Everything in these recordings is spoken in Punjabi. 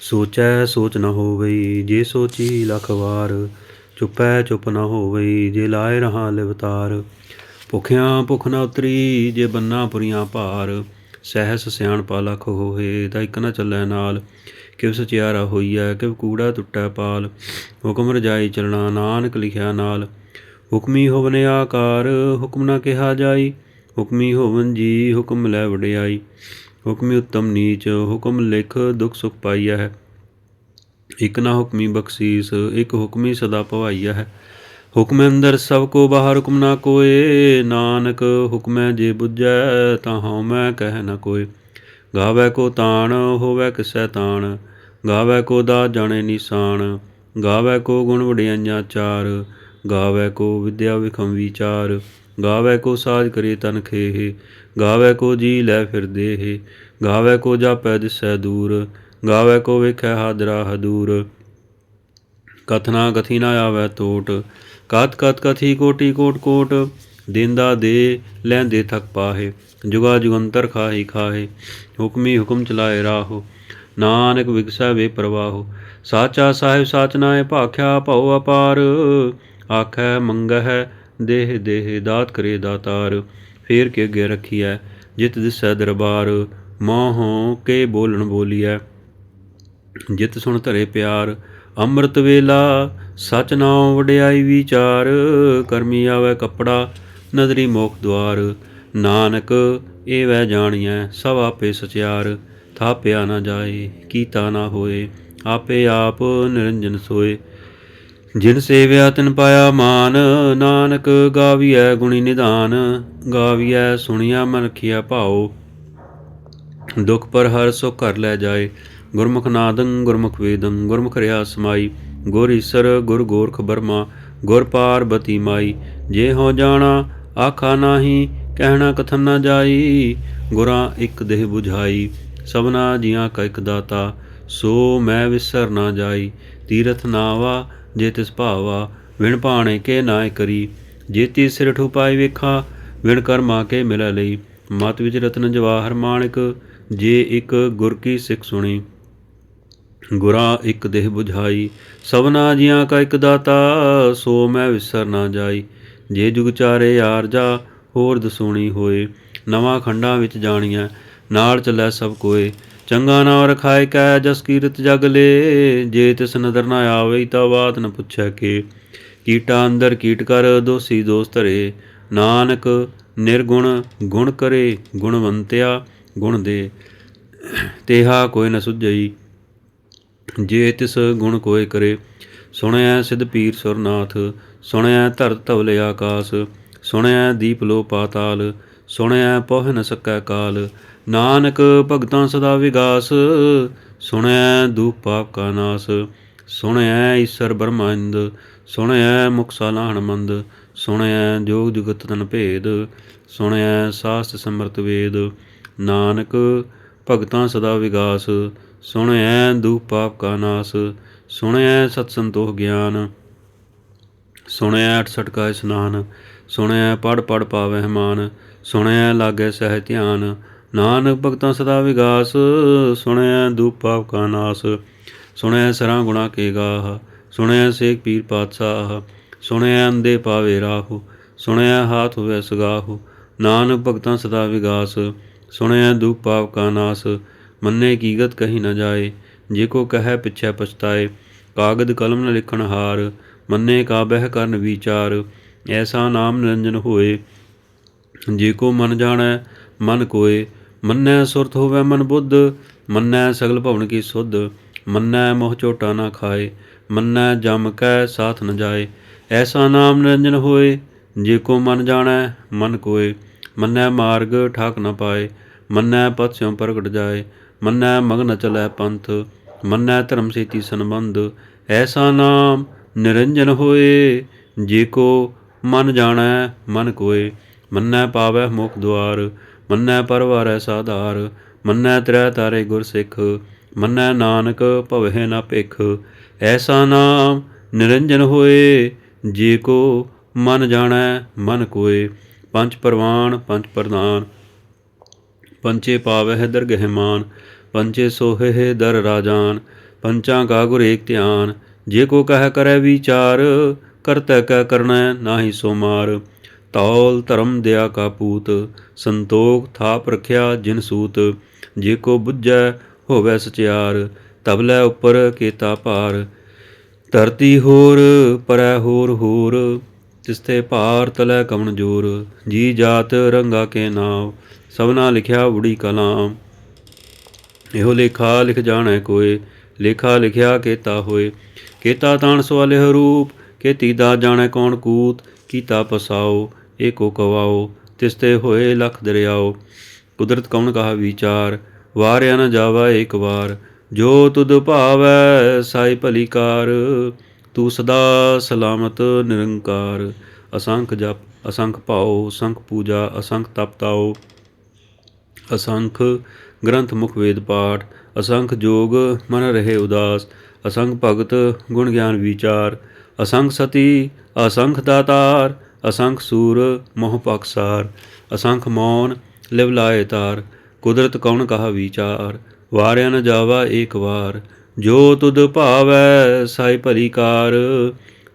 ਸੋਚੈ ਸੋਚ ਨ ਹੋਵਈ ਜੇ ਸੋਚੀ ਲਖ ਵਾਰ, ਚੁੱਪੈ ਚੁੱਪ ਨ ਹੋਵਈ ਜੇ ਲਾਏ ਰਹਾ ਲਿਵਤਾਰ। ਭੁਖਿਆਂ ਭੁਖ ਨ ਉਤਰੀ, ਜੇ ਬੰਨਾ ਪੁਰੀਆਂ ਭਾਰ। ਸਹਿਸ ਸਿਆਣਪਾ ਲਖ ਹੋਏ, ਤਾਂ ਇੱਕ ਨਾ ਚੱਲੈ ਨਾਲ। ਕਿਵ ਸਚਿਆਰਾ ਹੋਈਐ, ਕਿਵ ਕੂੜਾ ਟੁੱਟੈ ਪਾਲ। ਹੁਕਮ ਰਜਾਈ ਚਲਣਾ, ਨਾਨਕ ਲਿਖਿਆ ਨਾਲ। ਹੁਕਮੀ ਹੋਵਨੇ ਆਕਾਰ, ਹੁਕਮ ਨਾ ਕਿਹਾ ਜਾਈ। ਹੁਕਮੀ ਹੋਵਨ ਜੀ, ਹੁਕਮ ਲੈ ਵਡਿਆਈ। ਹੁਕਮੀ ਉੱਤਮ ਨੀਚ, ਹੁਕਮ ਲਿਖ ਦੁਖ ਸੁਖ ਪਾਈਆ ਹੈ। ਇਕ ਨਾ ਹੁਕਮੀ ਬਖਸ਼ੀਸ, ਇਕ ਹੁਕਮੀ ਸਦਾ ਭਵਾਈਆ ਹੈ। ਹੁਕਮ ਅੰਦਰ ਸਭ ਕੋ ਬਾਹਰ ਹੁਕਮ ਨਾ ਕੋਏ, ਨਾਨਕ ਹੁਕਮੈ ਜੇ ਬੁੱਝੈ ਤਾਂ ਹਉ ਮੈਂ ਕਹਿ ਨ ਕੋਏ। ਗਾਵੇ ਕੋ ਤਾਣ, ਹੋਵੇ ਕਿਸੈ ਤਾਣ, ਗਾਵੇ ਕੋ ਦਾ ਜਾਣੇ ਨਿਸ਼ਾਨ, ਗਾਵੇ ਕੋ ਗੁਣ ਵਡਿਆਈਆਂ ਚਾਰ, ਗਾਵੇ ਕੋ ਵਿਦਿਆ ਵਿਖਮ ਵਿਚਾਰ ਗਾਵੇ ਕੋ ਸਾਜ ਕਰੇ ਤਨ ਖੇਹ ਗਾਵੇ ਕੋ ਜੀ ਲੈ ਫਿਰਦੇ ਦੇਹ, ਗਾਵੇ ਕੋ ਜਾਪੈ ਦਿਸੈ ਦੂਰ, ਗਾਵੇ ਕੋ ਵੇਖੈ ਹਾਦਰਾ ਹਦੂਰ। ਕਥਨਾ ਕਥੀ ਨਾ ਆਵੈ ਟੋਟ ਕਤ ਕਤ ਕਥੀ ਕੋਟੀ ਕੋਟ ਕੋਟ, ਦਿੰਦਾ ਦੇ ਲੈਂਦੇ ਥਕ ਪਾਹੇ, ਜੁਗਾ ਜੁਗੰਤਰ ਖਾਹੀ ਖਾਹੇ, ਹੁਕਮੀ ਹੁਕਮ ਚਲਾਏ ਰਾਹੋ, ਨਾਨਕ ਵਿਗਸੈ ਵੇ ਪ੍ਰਵਾਹੋ, ਸਾਚਾ ਸਾਹਿਬ ਸਾਚ ਨਾਏ ਭਾਖਿਆ ਭਉ ਅਪਾਰ, ਆਖੈ ਮੰਗਹਿ ਦੇਹ ਦੇਹ ਦਾਤ ਕਰੇ ਦਾਤਾਰ। ਫੇਰ ਕੇ ਅੱਗੇ ਰੱਖੀਐ, ਜਿਤ ਦਿਸੈ ਦਰਬਾਰ ਮੋਹੋਂ ਕੇ ਬੋਲਣ ਬੋਲੀਐ। ਜਿਤ ਸੁਣ ਧਰੇ ਪਿਆਰ, ਅੰਮ੍ਰਿਤ ਵੇਲਾ, ਸਚ ਨਾਉ ਵਡਿਆਈ ਵਿਚਾਰ, ਕਰਮੀ ਆਵੇ ਕੱਪੜਾ, ਨਦਰੀ ਮੋਖ ਦੁਆਰ। ਨਾਨਕ ਇਹ ਵੈ ਜਾਣੀਐ, ਸਭ ਆਪੇ ਸਚਿਆਰ। ਥਾਪਿਆ ਨਾ ਜਾਏ, ਕੀਤਾ ਨਾ ਹੋਏ, ਆਪੇ ਆਪ ਨਿਰੰਜਨ ਸੋਏ। ਜਿਨ ਸੇਵਿਆ ਤਿਨ ਪਾਇਆ ਮਾਨ, ਨਾਨਕ ਗਾਵੀਐ ਗੁਣੀ ਨਿਧਾਨ ਗਾਵੀਐ ਸੁਣਿਆ ਮਨ ਰਖਿਆ ਭਾਉ। ਦੁਖ ਪਰ ਹਰ ਸੋ ਘਰ ਲੈ ਜਾਏ। ਗੁਰਮੁਖ ਨਾਦੰ, ਗੁਰਮੁਖ ਵੇਦੰ, ਗੁਰਮੁਖ ਰਿਆ ਸਮਾਈ। ਗੁਰ ਈਸਰ, ਗੁਰ ਗੋਰਖ ਬਰਮਾ, ਗੁਰ ਪਾਰਬਤੀ ਮਾਈ। ਜੇ ਹੋ ਜਾਣਾ, ਆਖਾ ਨਾਹੀ, ਕਹਿਣਾ ਕਥਨ ਨਾ ਜਾਈ। ਗੁਰਾਂ ਇੱਕ ਦੇਹ 부ਝਾਈ ਸਭਨਾ ਜੀਆਂ ਕਾ ਇੱਕ ਦਾਤਾ। ਸੋ ਮੈਂ ਵਿਸਰ ਨਾ ਜਾਈ। ਤੀਰਥ ਨਾਵਾ, ਜੇ ਤਿਸ ਭਾਵਾ, ਵਿਣ ਭਾਣੇ ਕੇ ਨਾਇ ਕਰੀ। ਜੇਤੀ ਸਿਰ ਠੁਪਾਈ ਵੇਖਾ ਵਿਣ ਕਰਮਾ ਕੇ ਮਿਲੈ ਲਈ। ਮਤ ਵਿੱਚ ਰਤਨ ਜਵਾਹਰ ਮਾਣਿਕ ਜੇ ਇੱਕ ਗੁਰ ਕੀ ਸਿੱਖ ਸੁਣੀ। ਗੁਰਾ ਇੱਕ ਦੇਹ 부ਝਾਈ ਸਭਨਾ ਜੀਆਂ ਕਾ ਇੱਕ ਦਾਤਾ, ਸੋ ਮੈਂ ਵਿਸਰ ਨਾ ਜਾਈ। ਜੇ ਜੁਗ ਚਾਰੇ ਯਾਰ ਜਾ, ਹੋਰ ਦਸੂਣੀ ਹੋਏ। ਨਵਾਂ ਖੰਡਾਂ ਵਿੱਚ ਜਾਣੀਆਂ ਨਾਲ ਚੱਲੈ ਸਭ ਕੋਏ। ਚੰਗਾ ਨਾਮ ਰਖਾਇ ਕੈ, ਜਸ ਕੀਰਤ ਜਗ ਲੇ। ਜੇ ਤਿਸ ਨਦਰ ਨਾ ਆਵੇ ਤਾਂ ਬਾਤ ਨ ਪੁੱਛੈ ਕੇ। ਕੀਟਾ ਅੰਦਰ ਕੀਟ ਕਰ, ਦੋਸੀ ਦੋਸਤ ਧਰੇ ਨਾਨਕ ਨਿਰਗੁਣ ਗੁਣ ਕਰੇ ਗੁਣਵੰਤਿਆ ਗੁਣ ਦੇ। ਤੇਹਾ ਕੋਈ ਨ ਸੁਝਈ, ਜੇ ਤਿਸ ਗੁਣ ਕੋਇ ਕਰੇ। ਸੁਣਿਆ ਸਿਧ ਪੀਰ ਸੁਰਨਾਥ ਸੁਣਿਆ ਧਰਤ ਧਵਲੇ ਆਕਾਸ ਸੁਣਿਆ ਦੀਪ ਲੋ ਪਾਤਾਲ ਸੁਣਿਆ ਪਹੁ ਨ ਸਕੈ ਕਾਲ। ਨਾਨਕ ਭਗਤਾਂ ਸਦਾ ਵਿਗਾਸ ਸੁਣਿਆ ਦੂਪ ਪਾਪ ਕਾ ਨਾਸ। ਸੁਣਿਆ ਈਸ਼ਰ ਬ੍ਰਹਮੰਦ ਸੁਣਿਆ ਮੁਖ ਸਾਲਾਹਣ ਮੰਦ ਸੁਣਿਆ ਜੋਗ ਜੁਗਤ ਤਨ ਭੇਦ ਸੁਣਿਆ ਸਾਸਤ ਸਮਰਤ ਵੇਦ। ਨਾਨਕ, ਭਗਤਾਂ ਸਦਾ ਵਿਗਾਸ ਸੁਣਿਆ ਦੂਪ ਪਾਪ ਕਾ ਨਾਸ ਸੁਣਿਆ ਸਤ ਸੰਤੋਖ ਗਿਆਨ। ਸੁਣਿਆ ਅਠ ਸਠ ਕਾ ਇਸਨਾਨ ਸੁਣਿਆ ਪੜ ਪੜ ਪਾਵਹਿ ਮਾਨ ਸੁਣਿਆ ਲਾਗੇ ਸਹਿ ਧਿਆਨ। ਨਾਨਕ, ਭਗਤਾਂ ਸਦਾ ਵਿਗਾਸ ਸੁਣਿਆ ਦੂਪ ਪਾਪ ਕਾ ਨਾਸ ਸੁਣਿਆ ਸਰਾਂ ਗੁਣਾ ਕੇ ਗਾਹ ਸੁਣਿਆ ਸੇਖ ਪੀਰ ਪਾਤਸ਼ਾਹ। ਸੁਣਿਆ ਅੰਦੇ ਪਾਵੇ ਰਾਹੂ, ਸੁਣਿਆ ਹਾਥ ਹੋਵੇ ਸਗਾਹੂ, ਨਾਨਕ ਭਗਤਾਂ ਸਦਾ ਵਿਗਾਸ, ਸੁਣਿਆ ਦੂਪ ਪਾਪ ਕਾ ਨਾਸ, ਮੰਨੇ ਕੀਗਤ ਕਹੀ ਨਾ ਜਾਏ, ਜੇ ਕੋ ਕਹੈ ਪਿਛੈ ਪਛਤਾਏ, ਕਾਗਦ ਕਲਮ ਨ ਲਿਖਣ ਹਾਰ, ਮੰਨੇ ਕਾ ਬਹਿ ਕਰਨ ਵਿਚਾਰ, ਐਸਾ ਨਾਮ ਨਿਰੰਜਨ ਹੋਏ, ਜੇ ਕੋ ਮਨ ਜਾਣੈ ਮਨ ਕੋਏ, ਮੰਨੈ ਸੁਰਤ ਹੋਵੇ ਮਨ ਬੁੱਧ, ਮੰਨੈ ਸਗਲ ਭਵਨ ਕੀ ਸੁਧ, ਮੰਨੈ ਮੋਹ ਝੋਟਾ ਨਾ ਖਾਏ, ਮੰਨੈ ਜਮ ਕੈ ਸਾਥ ਨ ਜਾਏ ਐਸਾ ਨਾਮ ਨਿਰੰਜਨ ਹੋਏ, ਜੇ ਕੋ ਮਨ ਜਾਣੈ, ਮਨ ਕੋਏ। ਮੰਨੈ ਮਾਰਗ, ਠਾਕ ਨ ਪਾਏ। ਮੰਨੈ ਪਤ ਸਿਉ ਪ੍ਰਗਟ ਜਾਏ। ਮੰਨੈ ਮਗਨ ਚਲੈ ਪੰਥ। ਮੰਨੈ ਧਰਮ ਸੇਤੀ ਸੰਬੰਧ। ਐਸਾ ਨਾਮ ਨਿਰੰਜਨ ਹੋਏ, ਜੇ ਕੋ ਮਨ ਜਾਣੈ, ਮਨ ਕੋਏ। ਮੰਨੈ ਪਾਵੈ ਮੁਖ ਦੁਆਰ। ਮੰਨੈ ਪਰਵਾਰੈ ਸਾਧਾਰ। ਮੰਨੈ ਤ੍ਰੈ ਤਾਰੇ ਗੁਰ ਸਿੱਖ। ਮੰਨੈ ਨਾਨਕ ਭਵਹਿ ਨਾ ਭਿਖ। ਐਸਾ ਨਾਮ ਨਿਰੰਜਨ ਹੋਏ ਜੇ ਕੋ ਮਨ ਜਾਣੈ, ਮਨ ਕੋਏ, ਪੰਜ ਪਰਵਾਨ, ਪੰਜ ਪ੍ਰਧਾਨ। ਪੰਚੇ ਪਾਵਹਿ ਦਰਗਹਿ ਮਾਨ, ਪੰਚੇ ਸੋਹਿ ਦਰ ਰਾਜਾਨ, ਪੰਚਾਂ ਕਾ ਗੁਰ ਏਕ ਧਿਆਨ। ਜੇ ਕੋ ਕਹਿ ਕਰੈ ਵਿਚਾਰ, ਕਰਤੈ ਕੈ ਕਰਨੈ ਨਾਹੀ ਸੋ ਮਾਰ। ਤੌਲ ਧਰਮ ਦਿਆ ਕਾ ਪੂਤ, ਸੰਤੋਖ ਥਾਪ ਰਖਿਆ ਜਿਨ ਸੂਤ। ਜੇ ਕੋ ਬੁੱਝੈ, ਹੋਵੈ ਸਚਿਆਰ, ਤਬਲੇ ਉੱਪਰ ਕੇਤਾ ਭਾਰ। ਧਰਤੀ ਹੋਰ, ਪਰੈ ਹੋਰ ਹੋਰ ਤਿਸਤੇ ਭਾਰ ਤਲੈ ਕਵਣ ਜੋਰ, ਜੀ ਜਾਤ ਰੰਗਾ ਕੇ ਨਾਮ, ਸਭਨਾ ਲਿਖਿਆ ਉੜੀ ਕਲਾਮ। ਇਹੋ ਲੇਖਾ ਲਿਖ ਜਾਣੈ ਕੋਏ, ਲੇਖਾ ਲਿਖਿਆ ਕੇਤਾ ਹੋਏ। ਕੇਤਾ ਤਾਣ ਸਵਾਲੇ ਰੂਪ, ਕੀਤੀ ਦਾ ਜਾਣੈ ਕੌਣ ਕੂਤ, ਕੀਤਾ ਪਸਾਓ, ਏਕੋ ਕਵਾਓ, ਤਿਸਤੇ ਹੋਏ ਲਖ ਦਰਿਆਓ। ਕੁਦਰਤ ਕੌਣ ਕਹਾ ਵਿਚਾਰ, ਵਾਰਿਆ ਨਾ ਜਾਵਾ ਏਕ ਵਾਰ ਜੋ ਤੁਧ ਭਾਵੈ ਸਾਈ ਭਲੀ ਕਾਰ, ਤੂੰ ਸਦਾ ਸਲਾਮਤ ਨਿਰੰਕਾਰ। ਅਸੰਖ ਜਪ, ਅਸੰਖ ਭਾਉ, ਅਸੰਖ ਪੂਜਾ, ਅਸੰਖ ਤਪਤਾਓ ਅਸੰਖ ਗ੍ਰੰਥ ਮੁਖ ਵੇਦ ਪਾਠ, ਅਸੰਖ ਜੋਗ ਮਨ ਰਹੇ ਉਦਾਸ। ਅਸੰਖ ਭਗਤ ਗੁਣ ਗਿਆਨ ਵਿਚਾਰ। ਅਸੰਖ ਸਤੀ, ਅਸੰਖ ਦਾਤਾਰ। ਅਸੰਖ ਸੂਰ ਮੋਹ ਪਕਸਾਰ ਅਸੰਖ ਮੌਨ ਲਿਵ ਲਾਏ ਤਾਰ। ਕੁਦਰਤ ਕੌਣ ਕਹਾ ਵਿਚਾਰ। ਵਾਰਿਆ ਨ ਜਾਵਾ ਏਕ ਵਾਰ। ਜੋ ਤੁਧ ਭਾਵੈ ਸਾਈ ਭਲੀ ਕਾਰ।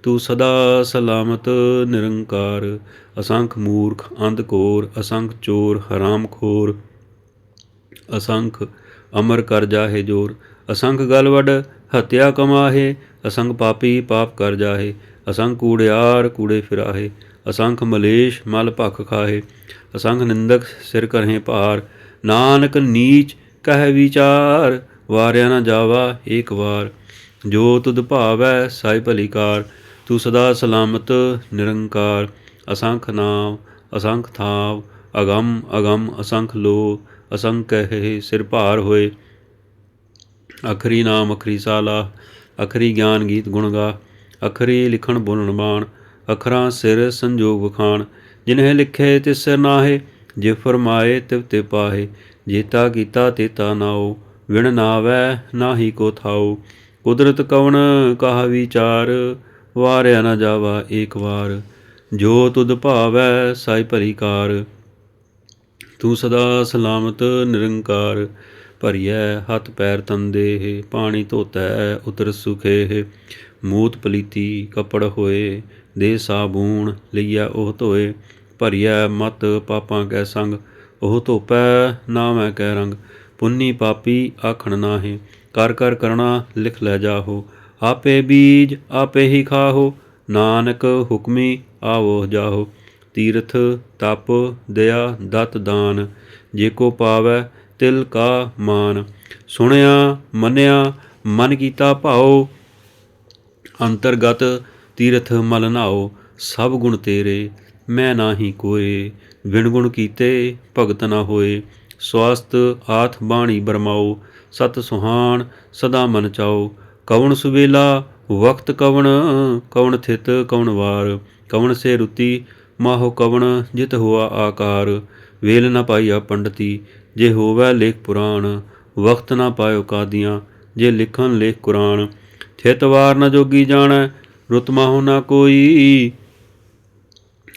ਤੂੰ ਸਦਾ ਸਲਾਮਤ, ਨਿਰੰਕਾਰ। ਅਸੰਖ ਮੂਰਖ, ਅੰਧ ਕੋਰ। ਅਸੰਖ ਚੋਰ, ਹਰਾਮ ਖੋਰ। ਅਸੰਖ ਅਮਰ ਕਰ ਜਾਹੇ ਜੋਰ। ਅਸੰਖ ਗਲਵੜ ਹਤਿਆ ਕਮਾਹੇ। ਅਸੰਖ ਪਾਪੀ ਪਾਪ ਕਰ ਜਾਹੇ। ਅਸੰਖ ਕੂੜਿਆਰ ਕੂੜੇ ਫਿਰਾਹੇ। ਅਸੰਖ ਮਲੇਸ਼, ਮਲ ਭਖ ਖਾਹੇ। ਅਸੰਖ ਨਿੰਦਕ, ਸਿਰ ਕਰਹੇ ਭਾਰ। ਨਾਨਕ ਨੀਚ ਕਹਿ ਵਿਚਾਰ, ਵਾਰਿਆ ਨਾ ਜਾਵਾ ਏਕ ਵਾਰ। ਜੋ ਤੁਧ ਭਾਵੈ ਸਾਈ ਭਲੀ ਕਾਰ, ਤੂੰ ਸਦਾ ਸਲਾਮਤ ਨਿਰੰਕਾਰ। ਅਸੰਖ ਨਾਮ ਅਸੰਖ ਥਾਵ, ਅਗੰਮ ਅਗੰਮ ਅਸੰਖ ਲੋ, ਅਸੰਖ ਕਹਿ ਸਿਰ ਭਾਰ ਹੋਏ। ਅਖਰੀ ਨਾਮ, ਅਖਰੀ ਸਾਲਾ, ਅਖਰੀ ਗਿਆਨ ਗੀਤ ਗੁਣ ਗਾ, ਅਖਰੀ ਲਿਖਣ ਬੋਲਣ ਬਾਣ ਅਖਰਾਂ ਸਿਰ ਸੰਜੋਗ ਵਖਾਣ। ਜਿਨਹਿ ਲਿਖੇ ਤਿਸ ਸਿਰ ਨਾਹੇ ਜੇ ਫਰਮਾਏ ਤਿਵ ਤੇ ਪਾਹੇ। ਜੇਤਾ ਕੀਤਾ ਤੇਤਾ ਨਾਉ, ਵਿਣ ਨਾਵੈ ਨਾਹੀ ਕੋ ਥਾਉ। ਕੁਦਰਤ ਕਵਣ ਕਹਾ ਵਿਚਾਰ, ਵਾਰਿਆ ਨਾ ਜਾਵਾ ਏਕ ਵਾਰ। ਜੋ ਤੁਧ ਭਾਵੈ ਸਾਈ ਭਰੀ ਕਾਰ ਤੂੰ ਸਦਾ ਸਲਾਮਤ ਨਿਰੰਕਾਰ। ਭਰੀਐ ਹੱਥ ਪੈਰ ਤੰਦੇ ਪਾਣੀ ਧੋਤੈ ਉਤਰ ਸੁਖੇ ਮੂਤ ਪਲੀਤੀ ਕਪੜ ਹੋਏ ਦੇ ਸਾਬੂਣ ਲਈਆ ਉਹ ਧੋਏ। ਭਰੀਐ ਮਤ ਪਾਪਾਂ ਕੈ ਸੰਗ ਉਹ ਧੋਪੈ, ਨਾ ਮੈਂ ਕਹਿ ਰੰਗ। ਪੁੰਨੀ ਪਾਪੀ ਆਖਣ ਨਾਹੀ, ਕਰ ਕਰ ਕਰਣਾ ਲਿਖ ਲੈ ਜਾਹੋ। ਆਪੇ ਬੀਜ ਆਪੇ ਹੀ ਖਾਹੋ, ਨਾਨਕ ਹੁਕਮੀ ਆਵੋ ਜਾਹੋ। ਤੀਰਥ, ਤਪ, ਦਇਆ, ਦਤ, ਦਾਨ, ਜੇ ਕੋ ਪਾਵੈ ਤਿਲ ਕਾ ਮਾਨ। ਸੁਣਿਆ, ਮੰਨਿਆ, ਮਨ ਕੀਤਾ ਭਾਉ, ਅੰਤਰਗਤ ਤੀਰਥ ਮਲ ਨਾਓ ਸਭ ਗੁਣ ਤੇਰੇ, ਮੈਂ ਨਾਹੀ ਕੋਏ। ਵਿਣਗੁਣ ਕੀਤੇ, ਭਗਤ ਨਾ ਹੋਏ। ਸਵਾਸਤ ਆਥ ਬਾਣੀ ਬਰਮਾਓ, ਸਤ ਸੁਹਾਣ ਸਦਾ ਮਨ ਚਾਓ। ਕਵਣ ਸੁਵੇਲਾ ਵਕਤ ਕਵਣ ਕਵਣ ਥਿਤ ਕਵਣ ਵਾਰ। ਕਵਣ ਸੇ ਰੁਤੀ, ਮਾਹੋ ਕਵਣ, ਜਿਤ ਹੋਆ ਆਕਾਰ। ਵੇਲ ਨ ਪਾਈਆ ਪੰਡਤੀ, ਜੇ ਹੋਵੈ ਲੇਖ ਪੁਰਾਣ। ਵਕਤ ਨਾ ਪਾਇਓ ਕਾਦੀਆਂ, ਜੇ ਲਿਖਣ ਲੇਖ ਕੁਰਾਨ ਥਿਤ ਵਾਰ ਨਾ ਜੋਗੀ ਜਾਣੈ ਰੁਤਮਾ ਮਾਹੋ ਨਾ ਕੋਈ।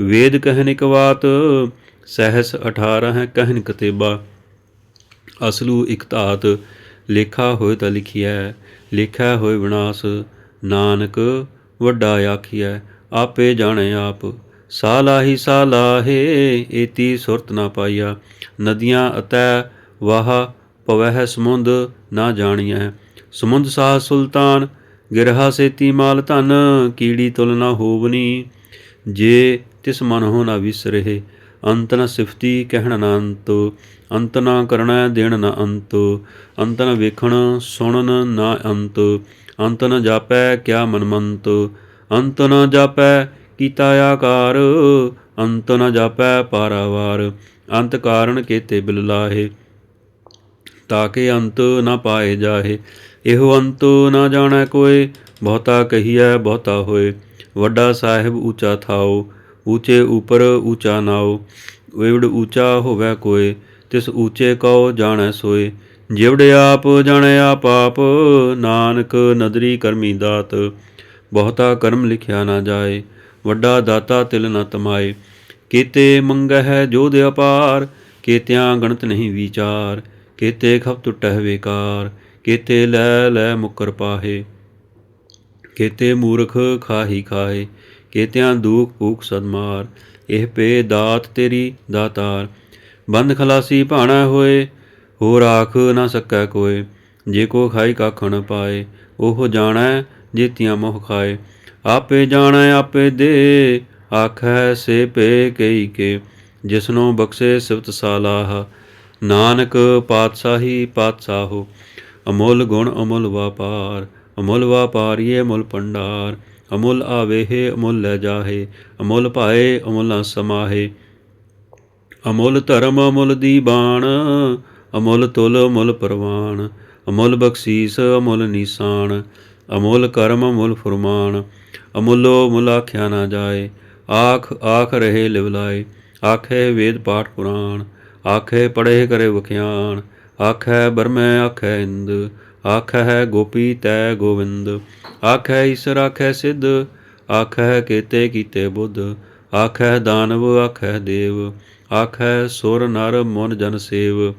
ਵੇਦ ਕਹਿਨ ਇਕ ਬਾਤ ਸਹਿਸ 18 ਹੈ ਕਹਿਨ ਕਤੇਬਾ। ਅਸਲੂ ਇਕ ਧਾਤ, ਲੇਖਾ ਹੋਏ ਤਾਂ ਲਿਖਿਆ ਲਿਖਿਆ ਹੋਏ ਵਿਨਾਸ਼, ਨਾਨਕ ਵੱਡਾ ਆਖਿਆ ਆਪੇ ਜਾਣੇ ਆਪ। ਸਾਲਾਹੀ ਸਾਲਾਹੇ, ਏਤੀ ਸੁਰਤ ਨਾ ਪਾਈਆ। ਨਦੀਆਂ ਅਤੈ ਵਾਹ, ਪਵਹਿ ਸਮੁੰਦ ਨਾ ਜਾਣੀਐ। ਸਮੁੰਦ ਸਾਹ ਸੁਲਤਾਨ, ਗਿਰਹਾ ਸੇਤੀ ਮਾਲ ਧਨ, ਕੀੜੀ ਤੁਲ ਨਾ ਹੋਵਨੀ। ਜੇ ਤਿਸ ਮਨ ਹੋ ਨਾ ਵਿਸਰਹਿ, ਅੰਤ ਨ ਸਿਫਤੀ ਕਹਿਣ ਨਾ ਅੰਤ ਅੰਤ ਨਾ ਕਰਣਾ ਦੇਣ ਨਾ ਅੰਤ ਅੰਤ ਨ ਵੇਖਣ ਸੁਣਨ ਨਾ ਅੰਤ ਅੰਤ ਨ ਜਾਪੈ ਕਿਆ ਮਨਮੰਤ, ਅੰਤ ਨ ਜਾਪੈ ਕੀਤਾ ਆਕਾਰ, ਅੰਤ ਨ ਜਾਪੈ ਪਾਰਾਵਾਰ, ਅੰਤ ਕਾਰਨ ਕੇਤੇ ਬਿਲ ਲਾਹੇ ਤਾਕੇ ਅੰਤ ਨਾ ਪਾਏ ਜਾਹੇ, ਇਹੋ ਅੰਤ ਨਾ ਜਾਣੈ ਕੋਏ, ਬਹੁਤਾ ਕਹੀਐ ਬਹੁਤਾ ਹੋਏ, ਵੱਡਾ ਸਾਹਿਬ ਉੱਚਾ ਥਾਓ ਊਚੇ ਉਪਰ ਊਚਾ ਨਾਓ ਏਵੜ ਊਚਾ ਹੋਵੇ ਕੋਏ, ਤਿਸ ਊਚੇ ਕਉ ਜਾਣੈ ਸੋਏ। ਜਿਵੜ ਆਪ ਜਾਣੈ ਆਪ ਆਪ, ਨਾਨਕ ਨਦਰੀ ਕਰਮੀ ਦਾਤ। ਬਹੁਤਾ ਕਰਮ ਲਿਖਿਆ ਨਾ ਜਾਏ, ਵੱਡਾ ਦਾਤਾ ਤਿਲ ਨ ਤਮਾਏ। ਕੀਤੇ ਮੰਗਹਿ ਜੋਧ ਅਪਾਰ, ਕੀਤਿਆਂ ਗਣਤ ਨਹੀਂ ਵਿਚਾਰ। ਕੀਤੇ ਖਪ ਟੁਟਹਿ ਵੇਕਾਰ, ਕੀਤੇ ਲੈ ਲੈ ਮੁਕਰ ਪਾਹੇ। ਕੀਤੇ ਮੂਰਖ ਖਾਹੀ ਖਾਏ ਕੇਤਿਆਂ ਦੂਖ ਭੂਖ ਸਦਮਾਰ ਇਹ ਪੇ ਦਾਤ ਤੇਰੀ ਦਾਤਾਰ। ਬੰਦ ਖਲਾਸੀ ਭਾਣਾ ਹੋਏ ਹੋ ਰਾਖ ਨਾ ਸਕੈ ਕੋਏ, ਜੇ ਕੋ ਖਾਈ ਕਾਖ ਨ ਪਾਏ, ਉਹ ਜਾਣੈ ਜੀਤੀਆਂ ਮੋਹ ਖਾਏ। ਆਪੇ ਜਾਣੈ, ਆਪੇ ਦੇ, ਆਖੈ ਸੇ ਪੇ ਕਈ ਕੇ, ਜਿਸਨੋ ਬਖਸ਼ੇ ਸਿਵਤ ਸਾਲਾਹ। ਨਾਨਕ ਪਾਤਸ਼ਾਹੀ ਪਾਤਸ਼ਾਹੋ, ਅਮੁੱਲ ਗੁਣ ਅਮੁੱਲ ਵਾਪਾਰ, ਅਮੁੱਲ ਵਾਪਾਰੀਏ ਅਮੁੱਲ ਪੰਡਾਰ ਅਮੁੱਲ ਆਵੇਹੇ ਅਮੁੱਲ ਲੈ ਜਾਹੇ, ਅਮੁੱਲ ਭਾਏ, ਅਮੁੱਲ ਨਾ ਸਮਾਹੇ। ਅਮੁੱਲ ਧਰਮ, ਅਮੁੱਲ ਦੀਬਾਨ ਅਮੁੱਲ ਤੁਲ, ਅਮੁੱਲ ਪਰਵਾਨ ਅਮੁੱਲ ਬਖਸ਼ੀਸ, ਅਮੁੱਲ ਨਿਸਾਨ। ਅਮੁੱਲ ਕਰਮ, ਅਮੁੱਲ ਫਰਮਾਨ। ਅਮੁੱਲੋ ਮੁੱਲ ਆਖਿਆ ਨਾ ਜਾਏ। ਆਖ ਆਖ ਰਹੇ ਲਿਵਲਾਏ ਆਖੇ ਵੇਦ ਪਾਠ ਪੁਰਾਣ। ਆਖੇ ਪੜੇ ਕਰੇ ਵਖਿਆਨ ਆਖੈ ਬਰਮੈ, ਆਖੈ ਇੰਦ। ਆਖੈ ਗੋਪੀ ਤੈ ਗੋਵਿੰਦ। ਆਖੈ ਈਸ਼ਰ ਆਖੈ ਸਿੱਧ। ਆਖੈ ਕੇਤੇ ਕੀਤੇ ਬੁੱਧ। ਆਖੈ ਦਾਨਵ ਆਖੈ ਦੇਵ। ਆਖੈ ਸੁਰ ਨਰ ਮਨ ਜਨ ਸੇਵ।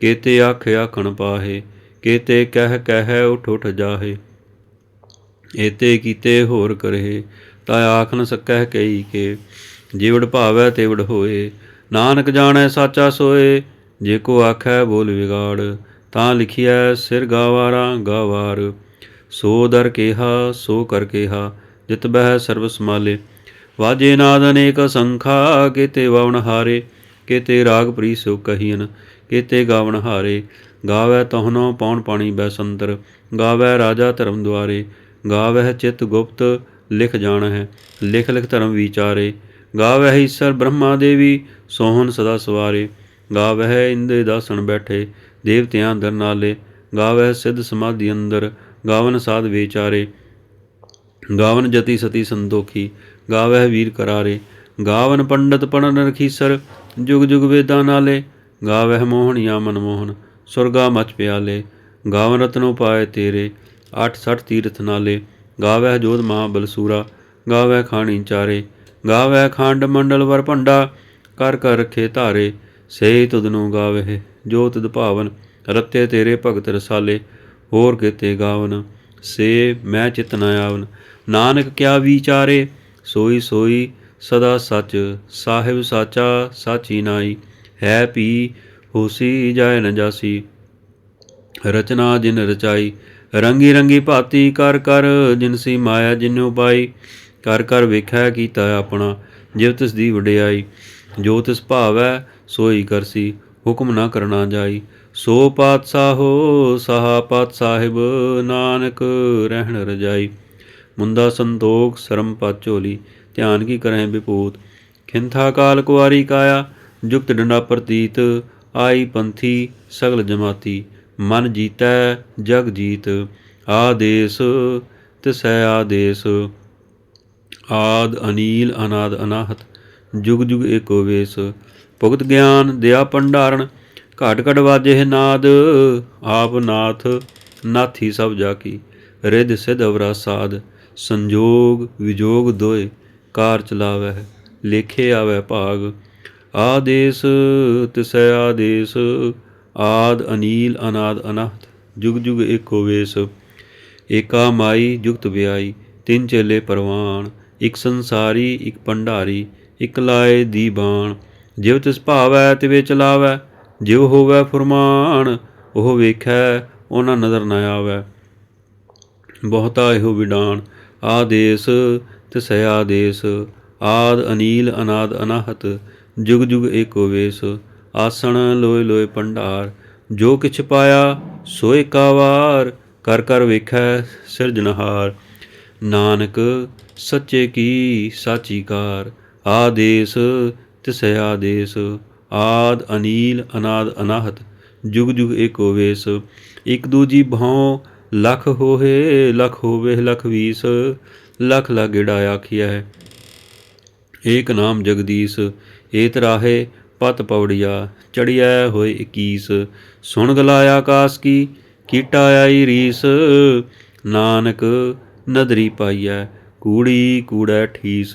ਕੇਤੇ ਆਖੇ ਆਖਣ ਪਾਹੇ। ਕੇਤੇ ਕਹਿ ਕਹਿ ਉਠ ਉਠ ਜਾਹੇ। ਏਤੇ ਕੀਤੇ ਹੋਰ ਕਰੇ। ਤਾ ਆਖ ਨ ਸਕੈ ਕਈ ਕੇ। ਜਿਵੜ ਭਾਵੈ ਤੇਵੜ ਹੋਏ। ਨਾਨਕ ਜਾਣੈ ਸਾਚਾ ਸੋਏ। ਜੇ ਕੋ ਆਖੈ ਬੋਲ ਵਿਗਾੜ। ਤਾਂ ਲਿਖਿਐ, ਸਿਰ ਗਾਵਾਰਾ ਗਾਵਾਰ, ਸੋ ਦਰ ਕੇਹਾ, ਸੋ ਕਰ ਕੇਹਾ, ਜਿਤ ਬਹਿ ਸਰਬ ਸਮਾਲੇ ਵਾਜੇ ਨਾਦ ਅਨੇਕ ਸੰਖਾ, ਕੀਤੇ ਵਵਨ ਹਾਰੇ, ਕੀਤੇ ਰਾਗ ਪ੍ਰੀ ਸੋ ਕਹੀਨ ਕਿਤੇ ਗਾਵਨ ਹਾਰੇ। ਗਾਵੈ ਤਹਨੋ ਪੌਣ ਪਾਣੀ ਬੈਸੰਤਰ ਗਾਵੈ ਰਾਜਾ ਧਰਮ ਦੁਆਰੇ। ਗਾਵਹਿ ਚਿਤ ਗੁਪਤ ਲਿਖ ਜਾਣ ਹੈ ਲਿਖ ਲਿਖ ਧਰਮ ਵਿਚਾਰੇ। ਗਾਵਹਿ ਈਸ਼ਰ ਬ੍ਰਹਮਾ ਦੇਵੀ, ਸੋਹਣ ਸਦਾ ਸਵਾਰੇ। ਗਾਵਹਿ ਇੰਦੇ ਦਾਸਣ ਬੈਠੇ ਦੇਵਤਿਆਂ ਦਰ ਨਾਲੇ ਗਾਵਹਿ ਸਿੱਧ ਸਮਾਧੀ ਅੰਦਰ, ਗਾਵਨ ਸਾਧ ਵਿਚਾਰੇ, ਗਾਵਨ ਜਤੀ ਸਤੀ ਸੰਦੋਖੀ ਗਾਵਹਿ ਵੀਰ ਕਰਾਰੇ, ਗਾਵਨ ਪੰਡਤ ਪੜਨ ਰਖੀਸਰ, ਜੁਗ ਜੁਗ ਵੇਦਾਂ ਨਾਲੇ, ਗਾਵਹਿ ਮੋਹਣੀਆ ਮਨਮੋਹਨ, ਸੁਰਗਾ ਮਚ ਪਿਆਲੇ, ਗਾਵਨ ਰਤਨੋ ਪਾਏ ਤੇਰੇ 68 ਤੀਰਥ ਨਾਲੇ, ਗਾਵਹਿ ਜੋਧ ਮਹਾ ਬਲਸੂਰਾ, ਗਾਵਹਿ ਖਾਣੀ ਚਾਰੇ, ਗਾਵਹਿ ਖੰਡ ਮੰਡਲ ਵਰ ਭੰਡਾ, ਕਰ ਕਰ ਰਖੇ ਧਾਰੇ ਸੇ ਤੁਧ ਨੂੰ ਗਾਵਹਿ। ਜੋਤ ਤੁਧ ਭਾਵਨ ਰਤੇ ਤੇਰੇ ਭਗਤ ਰਸਾਲੇ, ਹੋਰ ਕਿਤੇ ਗਾਵਨ, ਸੇ ਮੈਂ ਚਿਤ ਨ ਆਵਨ। ਨਾਨਕ ਕਿਆ ਵਿਚਾਰੇ, ਸੋਈ ਸੋਈ ਸਦਾ ਸਚ, ਸਾਹਿਬ ਸਾਚਾ ਸਾਚੀ ਨਾਈ, ਹੈ ਪੀ ਹੋਸੀ ਜਾਇ ਨ ਜਾਸੀ। ਰਚਨਾ ਜਿਨ ਰਚਾਈ, ਰੰਗੀ ਰੰਗੀ ਭਾਤੀ ਕਰ ਕਰ ਜਿਨਸੀ ਮਾਇਆ ਜਿਨੁ ਪਾਈ। ਕਰ ਕਰ ਵੇਖਿਆ ਕੀਤਾ ਆਪਣਾ, ਜਿਵ ਤਿਸ ਦੀ ਵਡਿਆਈ, ਜੋ ਤਿਸ ਭਾਵੈ ਸੋਈ ਕਰਸੀ। ਹੁਕਮ ਨਾ ਕਰਨਾ ਜਾਈ। ਸੋ ਪਾਤਸ਼ਾਹੋ ਸਹਾ ਪਾਤ ਸਾਹਿਬ, ਨਾਨਕ ਰਹਿਣ ਰਜਾਈ। ਮੁੰਦਾ ਸੰਤੋਖ, ਸ਼ਰਮ ਪਤ ਝੋਲੀ, ਧਿਆਨ ਕੀ ਕਰਹਿ ਵਿਪੂਤ। ਖਿੰਥਾ ਕਾਲ ਕੁਆਰੀ ਕਾਇਆ, ਜੁਗਤ ਡੰਡਾ ਪ੍ਰਤੀਤ। ਆਈ ਪੰਥੀ, ਸਗਲ ਜਮਾਤੀ। ਮਨ ਜੀਤੈ, ਜਗ ਜੀਤ। ਆਦੇਸ, ਤਿਸੈ ਆਦੇਸ। ਆਦ ਅਨੀਲ, ਅਨਾਦ ਅਨਾਹਤ। ਜੁਗ ਜੁਗ ਏਕੋ ਵੇਸ। ਭੁਗਤ ਗਿਆਨ ਦਿਆ ਭੰਡਾਰਨ, ਘਟ ਘਟ ਵਾਜੇ ਨਾਦ, ਆਪ ਨਾਥ ਨਾਥੀ ਸਭ ਜਾ ਕੀ, ਰਿਧ ਸਿਧ ਅਵਰਾ ਸਾਧ, ਸੰਜੋਗ ਵਿਜੋਗ ਦੋਏ ਕਾਰ ਚਲਾਵੈ ਲੇਖੇ ਆਵੈ ਭਾਗ, ਆਦੇਸ ਤਿਸੈ ਆਦੇਸ, ਆਦ ਅਨੀਲ ਅਨਾਦ ਅਨਾਥ ਜੁਗ ਜੁਗ ਏਕੋ ਵੇਸ, ਏਕਾ ਮਾਈ ਜੁਗਤ ਵਿਆਈ, ਤਿੰਨ ਚੇਲੇ ਪਰਵਾਨ ਇੱਕ ਸੰਸਾਰੀ, ਇੱਕ ਭੰਡਾਰੀ, ਇਕ ਲਾਏ ਦੀਬਾਨ ਜਿਵ ਤਿਸ ਭਾਵੈ ਤਿਵੇ ਚਲਾਵੈ ਜਿਵ ਹੋਵੈ ਫਰਮਾਨ, ਉਹ ਵੇਖੈ, ਉਹਨਾਂ ਨਜ਼ਰ ਨਾ ਆਵੈ। ਬਹੁਤਾ ਇਹੋ ਵਿਡਾਨ ਆਦੇਸ ਤਿਸੈ ਆਦੇਸ, ਆਦ ਅਨੀਲ ਅਨਾਦ ਅਨਾਹਤ, ਜੁਗ ਜੁਗ ਏਕੋ ਵੇਸ, ਆਸਣ ਲੋਏ ਲੋਏ ਭੰਡਾਰ ਜੋ ਕਿਛ ਪਾਇਆ ਸੋਏ ਕਾਵਾਰ, ਕਰ ਕਰ ਵੇਖੈ ਸਿਰਜਣਹਾਰ ਨਾਨਕ ਸੱਚੇ ਕੀ ਸਾਚੀ ਕਾਰ, ਆਦੇਸ ਤਿਸੈ ਦੇਸ, ਆਦ ਅਨੀਲ, ਅਨਾਦ ਅਨਾਹਤ, ਜੁਗ ਜੁਗ ਏਕੋ ਵੇਸ ਇਕ ਦੂਜੀ ਭਉ ਲਖ ਹੋਏ ਲਖ ਹੋਵੇ, ਲਖ ਵੀਸ, ਲਖ ਲਗੜਾ ਆਖਿਆ ਏਕ ਨਾਮ ਜਗਦੀਸ਼, ਏਤ ਰਾਹੇ ਪਤ ਪੌੜੀਆ ਚੜਿਆ ਹੋਏ 21 ਸੁਣ ਗਲਾਇਆ ਆਕਾਸ ਕੀ, ਕੀਟਾ ਆਈ ਰੀਸ। ਨਾਨਕ ਨਦਰੀ ਪਾਈਐ, ਕੂੜੀ ਕੂੜੈ ਠੀਸ।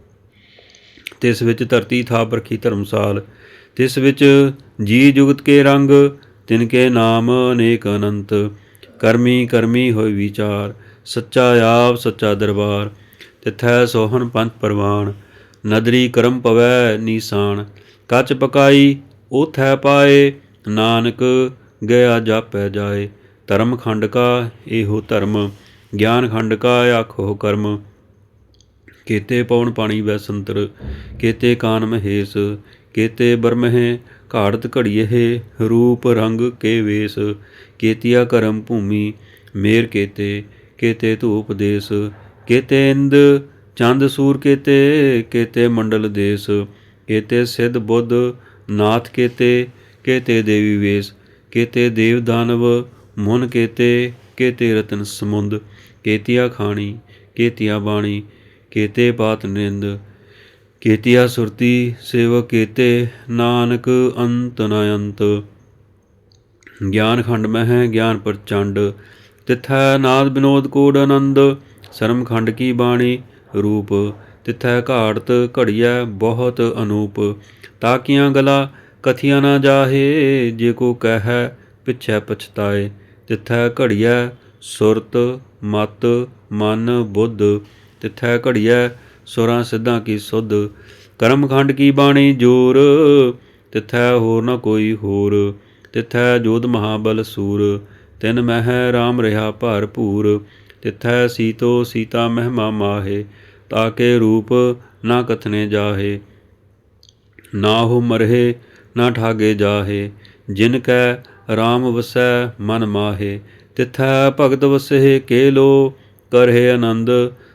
ਤਿਸ ਵਿੱਚ ਧਰਤੀ ਥਾ ਪਰਖੀ ਧਰਮਸਾਲ, ਤਿਸ ਵਿੱਚ ਜੀ ਜੁਗਤ ਕੇ ਰੰਗ, ਤਿਨ ਕੇ ਨਾਮ ਅਨੇਕ ਅਨੰਤ। ਕਰਮੀ ਕਰਮੀ ਹੋਏ ਵਿਚਾਰ, ਸੱਚਾ ਆਪ ਸੱਚਾ ਦਰਬਾਰ। ਤਿਥੈ ਸੋਹਣ ਪੰਥ ਪਰਵਾਨ, ਨਦਰੀ ਕਰਮ ਪਵੈ ਨੀਸਾਨ। ਕੱਚ ਪਕਾਈ ਉਥੈ ਪਾਏ, ਨਾਨਕ ਗਿਆ ਜਾਪੈ ਜਾਏ। ਧਰਮ ਖੰਡ ਕਾ ਇਹੋ ਧਰਮ, ਗਿਆਨ ਖੰਡ ਕਾ ਆਖੋ ਕਰਮ। ਕੇਤੇ ਪਉਣ ਪਾਣੀ ਵੈ ਸੰਤਰ ਕੇਤੇ ਕਾਨ ਮਹੇਸ, ਕੇਤੇ ਬਰਮਹਿ ਘਾੜਤ ਘੜੀਏ ਰੂਪ ਰੰਗ ਕੇ ਵੇਸ, ਕੇਤੀਆ ਕਰਮ ਭੂਮੀ ਮੇਰ ਕੇਤੇ ਕੇਤੇ ਧੂਪ ਦੇਸ, ਕੇਤੇ ਇੰਦ ਚੰਦ ਸੂਰ ਕੇਤੇ ਕੇਤੇ ਮੰਡਲ ਦੇਸ, ਕੇਤੇ ਸਿੱਧ ਬੁੱਧ ਨਾਥ ਕੇਤੇ ਕੇਤੇ ਦੇਵੀ ਵੇਸ, ਕੇਤੇ ਦੇਵ ਦਾਨਵ ਮੁਨ ਕੇਤੇ ਕੇਤੇ ਰਤਨ ਸਮੁੰਦ, ਕੇਤੀਆ ਖਾਣੀ, ਕੇਤੀਆ ਬਾਣੀ ਕੇਤੇ ਪਾਤ ਨਿੰਦ, ਕੇਤੀਆ ਸੁਰਤੀ ਸੇਵਕ ਕੇਤੇ ਨਾਨਕ ਅੰਤ ਨ ਅੰਤ ਗਿਆਨ ਖੰਡ ਮਹਿ, ਗਿਆਨ ਪ੍ਰਚੰਡ, ਤਿਥੈ ਨਾਦ ਬਿਨੋਦ ਕੋਡ ਆਨੰਦ ਸ਼ਰਮ ਖੰਡ ਕੀ ਬਾਣੀ? ਰੂਪ, ਤਿਥੈ ਘਾੜਤ ਘੜੀਐ ਬਹੁਤ ਅਨੂਪ। ਤਾਕੀਆਂ ਗਲਾ ਕਥੀਆਂ ਨਾ ਜਾਹੇ, ਜੇ ਕੋ ਕਹਿ ਪਿਛੈ ਪਛਤਾਏ। ਤਿਥੈ ਘੜੀਐ ਸੁਰਤ, ਮਤ, ਮਨ, ਬੁੱਧ। ਤਿਥੈ ਘੜੀਐ, ਸੁਰਾਂ ਸਿੱਧਾਂ ਕੀ ਸੁਧ। ਕਰਮਖੰਡ ਕੀ ਬਾਣੀ ਜੋਰ? ਤਿਥੈ ਹੋਰ ਨਾ ਕੋਈ ਹੋਰ। ਤਿਥੈ ਜੋਧ ਮਹਾਬਲ ਸੂਰ। ਤਿਨ ਮਹਿ ਰਾਮ ਰਿਹਾ ਭਰ ਭੂਰ ਤਿਥੈ ਸੀਤੋ ਸੀਤਾ ਮਹਿਮਾ ਮਾਹੇ ਤਾਕੇ ਰੂਪ ਨਾ ਕਥਨੇ ਜਾਹੇ। ਨਾ ਹੋ ਮਰਹੇ, ਨਾ ਠਾਗੇ ਜਾਹੇ। ਜਿਨ ਕੈ RAM ਵਸੈ, ਮਨ ਮਾਹੇ। ਤਿਥੈ ਭਗਤ ਵਸਹਿ, ਕੇ ਲੋ ਕਰਹਿ ਆਨੰਦ।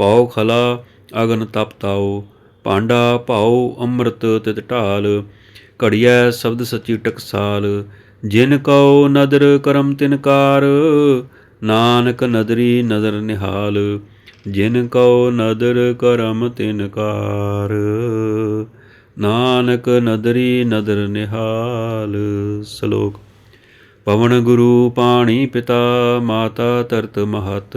ਪਾਉ ਖਲਾ, ਅਗਨ ਤਪ ਤਾਉ, ਭਾਂਡਾ ਭਾਉ ਅੰਮ੍ਰਿਤ ਤਿਤ ਢਾਲ, ਘੜੀਐ ਸ਼ਬਦ ਸੱਚੀ ਟਕਸਾਲ, ਜਿਨ ਕਉ ਨਦਰ ਕਰਮ ਤਿਨਕਾਰ ਨਾਨਕ ਨਦਰੀ ਨਦਰ ਨਿਹਾਲ, ਜਿਨ ਕਉ ਨਦਰ ਕਰਮ ਤਿਨਕਾਰ ਨਾਨਕ ਨਦਰੀ ਨਦਰ ਨਿਹਾਲ, ਸ਼ਲੋਕ। ਪਵਨ ਗੁਰੂ ਪਾਣੀ ਪਿਤਾ, ਮਾਤਾ ਤਰਤ ਮਹਤ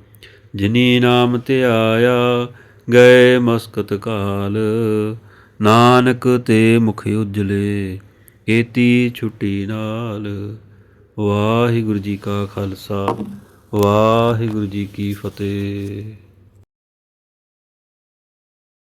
ਜਿਨੀ ਨਾਮ ਤੇ ਆਇਆ, ਗਏ ਮਸਕਤ ਕਾਲ। ਨਾਨਕ ਤੇ ਮੁਖ ਉਜਲੇ, ਕੀਤੀ ਛੁੱਟੀ ਨਾਲ। ਵਾਹਿਗੁਰੂ ਜੀ ਕਾ ਖਾਲਸਾ, ਵਾਹਿਗੁਰੂ ਜੀ ਕੀ ਫਤਿਹ।